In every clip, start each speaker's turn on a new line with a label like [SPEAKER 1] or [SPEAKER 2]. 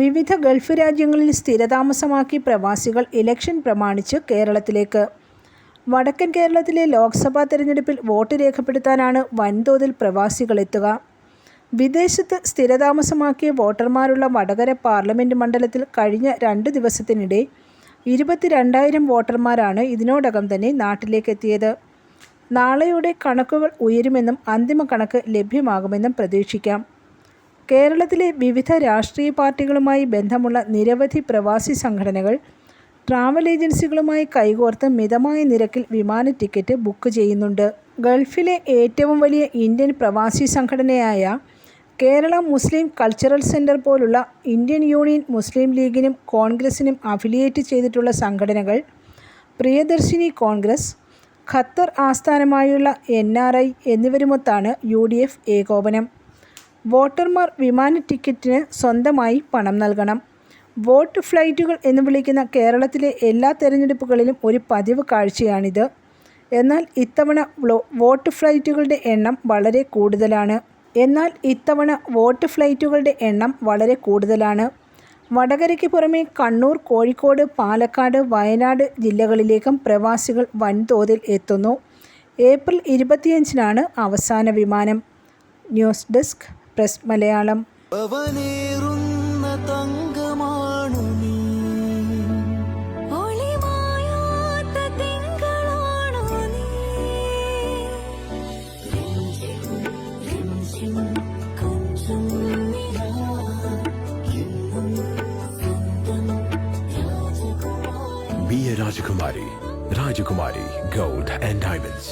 [SPEAKER 1] വിവിധ ഗൾഫ് രാജ്യങ്ങളിൽ സ്ഥിരതാമസമാക്കി പ്രവാസികൾ ഇലക്ഷൻ പ്രമാണിച്ച് കേരളത്തിലേക്ക്. വടക്കൻ കേരളത്തിലെ ലോക്സഭാ തെരഞ്ഞെടുപ്പിൽ വോട്ട് രേഖപ്പെടുത്താനാണ് വൻതോതിൽ പ്രവാസികൾ എത്തുക. വിദേശത്ത് സ്ഥിരതാമസമാക്കിയ വോട്ടർമാരുള്ള വടകര പാർലമെന്റ് മണ്ഡലത്തിൽ കഴിഞ്ഞ രണ്ട് ദിവസത്തിനിടെ ഇരുപത്തിരണ്ടായിരം വോട്ടർമാരാണ് ഇതിനോടകം തന്നെ നാട്ടിലേക്ക് എത്തിയത്. നാളെയോടെ കണക്കുകൾ ഉയരുമെന്നും അന്തിമ കണക്ക് ലഭ്യമാകുമെന്നും പ്രതീക്ഷിക്കാം. കേരളത്തിലെ വിവിധ രാഷ്ട്രീയ പാർട്ടികളുമായി ബന്ധമുള്ള നിരവധി പ്രവാസി സംഘടനകൾ ട്രാവൽ ഏജൻസികളുമായി കൈകോർത്ത് മിതമായ നിരക്കിൽ വിമാന ടിക്കറ്റ് ബുക്ക് ചെയ്യുന്നുണ്ട്. ഗൾഫിലെ ഏറ്റവും വലിയ ഇന്ത്യൻ പ്രവാസി സംഘടനയായ കേരള മുസ്ലിം കൾച്ചറൽ സെന്റർ പോലുള്ള ഇന്ത്യൻ യൂണിയൻ മുസ്ലിം ലീഗിനും കോൺഗ്രസിനും അഫിലിയേറ്റ് ചെയ്തിട്ടുള്ള സംഘടനകൾ പ്രിയദർശിനി കോൺഗ്രസ് ഖത്തർ ആസ്ഥാനമായുള്ള എൻ ആർ ഐ എന്നിവരുമൊത്താണ് യു ഡി എഫ് ഏകോപനം. വോട്ടർമാർ വിമാന ടിക്കറ്റിന് സ്വന്തമായി പണം നൽകണം. വോട്ട് ഫ്ലൈറ്റുകൾ എന്ന് വിളിക്കുന്ന കേരളത്തിലെ എല്ലാ തെരഞ്ഞെടുപ്പുകളിലും ഒരു പതിവ് കാഴ്ചയാണിത്. എന്നാൽ ഇത്തവണ വോട്ട് ഫ്ലൈറ്റുകളുടെ എണ്ണം വളരെ കൂടുതലാണ്. എന്നാൽ ഇത്തവണ വോട്ട് ഫ്ലൈറ്റുകളുടെ എണ്ണം വളരെ കൂടുതലാണ്. വടകരയ്ക്ക് പുറമെ കണ്ണൂർ കോഴിക്കോട് പാലക്കാട് വയനാട് ജില്ലകളിലേക്കും പ്രവാസികൾ വൻതോതിൽ എത്തുന്നു. ഏപ്രിൽ ഇരുപത്തിയഞ്ചിനാണ് അവസാന വിമാനം. News desk പ്രസ് മലയാളം
[SPEAKER 2] അവനേറുന്ന തങ്കമാണു നീ
[SPEAKER 3] ഒളിമായാത്ത തിങ്കളാണു നീ കൊഞ്ചും നിലാ എന്നും സ്വന്തം രാജകുമാരി
[SPEAKER 4] Be a Rajakumari. Rajakumari Gold and Diamonds.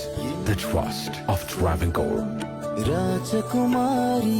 [SPEAKER 4] The trust of Travancore.
[SPEAKER 2] Rajkumari